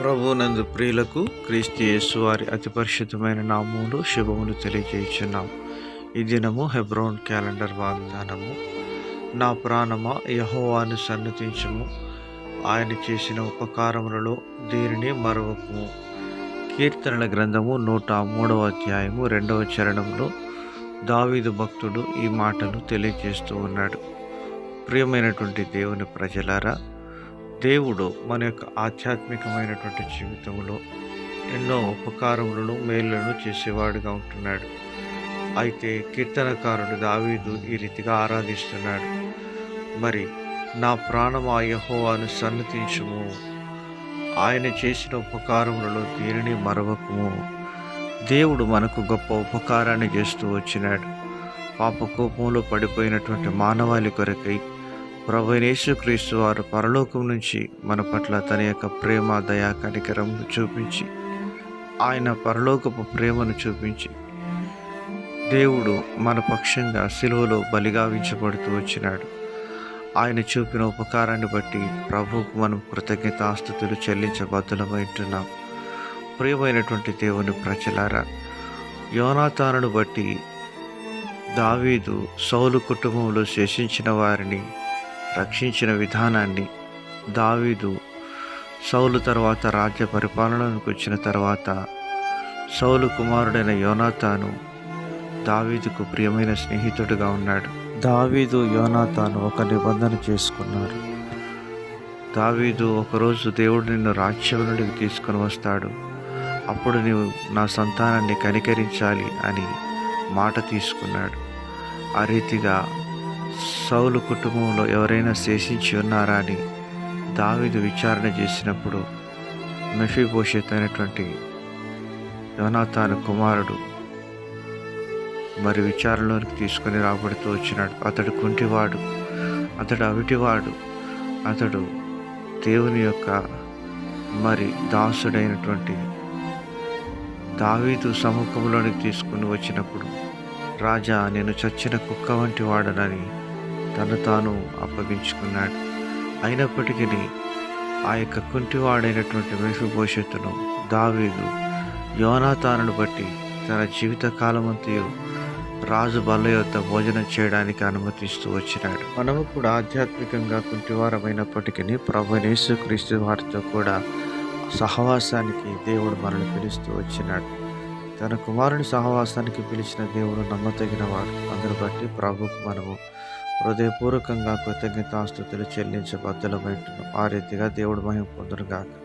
ప్రభునందు ప్రియులకు క్రీస్తు యేసు వారి అతి పరిశుద్ధమైన నామములు శుభములు తెలియజేయుచున్నాం. ఈ దినము హెబ్రోన్ క్యాలెండర్ వాగ్దానము. నా ప్రాణమా యహోవాను సన్నతించము. ఆయన చేసిన ఉపకారములలో దీనిని మరవకము. కీర్తనల గ్రంథము నూట మూడవ అధ్యాయము రెండవ చరణంలో దావీదు భక్తుడు ఈ మాటను తెలియజేస్తూ ఉన్నాడు. ప్రియమైనటువంటి దేవుని ప్రజలారా దేవుడు మన యొక్క ఆధ్యాత్మికమైనటువంటి జీవితంలో ఎన్నో ఉపకారములను మేళ్ళను చేసేవాడుగా ఉంటున్నాడు. అయితే కీర్తనకారుడు దావీదు ఈ రీతిగా ఆరాధిస్తున్నాడు. మరి నా ప్రాణమా యహోవాను సన్నతించుము. ఆయన చేసిన ఉపకారములలో దేనిని మరవకము? దేవుడు మనకు గొప్ప ఉపకారాన్ని చేస్తూ వచ్చినాడు. పాప కోపంలో పడిపోయినటువంటి మానవాళి కొరకై ప్రభు యేసుక్రీస్తు వారు పరలోకం నుంచి మన పట్ల తన యొక్క ప్రేమ దయా కనికరం చూపించి ఆయన పరలోకపు ప్రేమను చూపించి దేవుడు మన పక్షంగా సిలువలో బలిగావించబడుతూ వచ్చినాడు. ఆయన చూపిన ఉపకారాన్ని బట్టి ప్రభువుకు మనం కృతజ్ఞతాస్థుతులు చెల్లించబద్దులమైంటున్నాం ప్రియమైనటువంటి దేవుని ప్రజలారా యోనాతానును బట్టి దావీదు సౌలు కుటుంబంలో శేషించిన వారిని రక్షించిన విధానాన్ని దావీదు సౌలు తర్వాత రాజ్య పరిపాలనకు వచ్చిన తర్వాత సౌలు కుమారుడైన యోనాతాను దావీదుకు ప్రియమైన స్నేహితుడిగా ఉన్నాడు. దావీదు యోనాతాను ఒక నిబంధన చేసుకున్నారు. దావీదు ఒకరోజు దేవుడు నిన్ను రాజ్యం నుండి తీసుకొని వస్తాడు. అప్పుడు నీవు నా సంతానాన్ని కనికరించాలి అని మాట తీసుకున్నాడు. ఆ రీతిగా సౌలు కుటుంబంలో ఎవరైనా శేషించి ఉన్నారా అని దావీదు విచారణ చేసినప్పుడు మెఫీభూషిత్ అయినటువంటి యోనాథాను కుమారుడు మరి విచారణలోనికి తీసుకొని రాబడుతూ వచ్చినాడు. అతడు కుంటివాడు అతడు అవిటివాడు అతడు దేవుని యొక్క మరి దాసుడైనటువంటి దావీదు సముఖంలోనికి తీసుకుని వచ్చినప్పుడు రాజా నేను చచ్చిన కుక్క వంటి వాడనని తను తాను అప్పగించుకున్నాడు. అయినప్పటికీ ఆ యొక్క కుంటివాడైనటువంటి మేషభవిష్యత్తును దావీదు యోనాతానును బట్టి తన జీవిత కాలమంతయు రాజు బల్ల యొక్క భోజనం చేయడానికి అనుమతిస్తూ వచ్చినాడు. మనము కూడా ఆధ్యాత్మికంగా కుంటివారమైనప్పటికీ ప్రభు యేసుక్రీస్తు వారితో కూడా సహవాసానికి దేవుడు మనల్ని పిలుస్తూ వచ్చినాడు. తన కుమారుని సహవాసానికి పిలిచిన దేవుడు నమ్మతగిన వాడు అందును బట్టి ప్రభుకు మనము హృదయపూర్వకంగా కృతజ్ఞతాస్తుతులు చెల్లించబద్దలమైంటున్నాం ఆ రీతిగా దేవుడు మహిమ పొందునుగాక.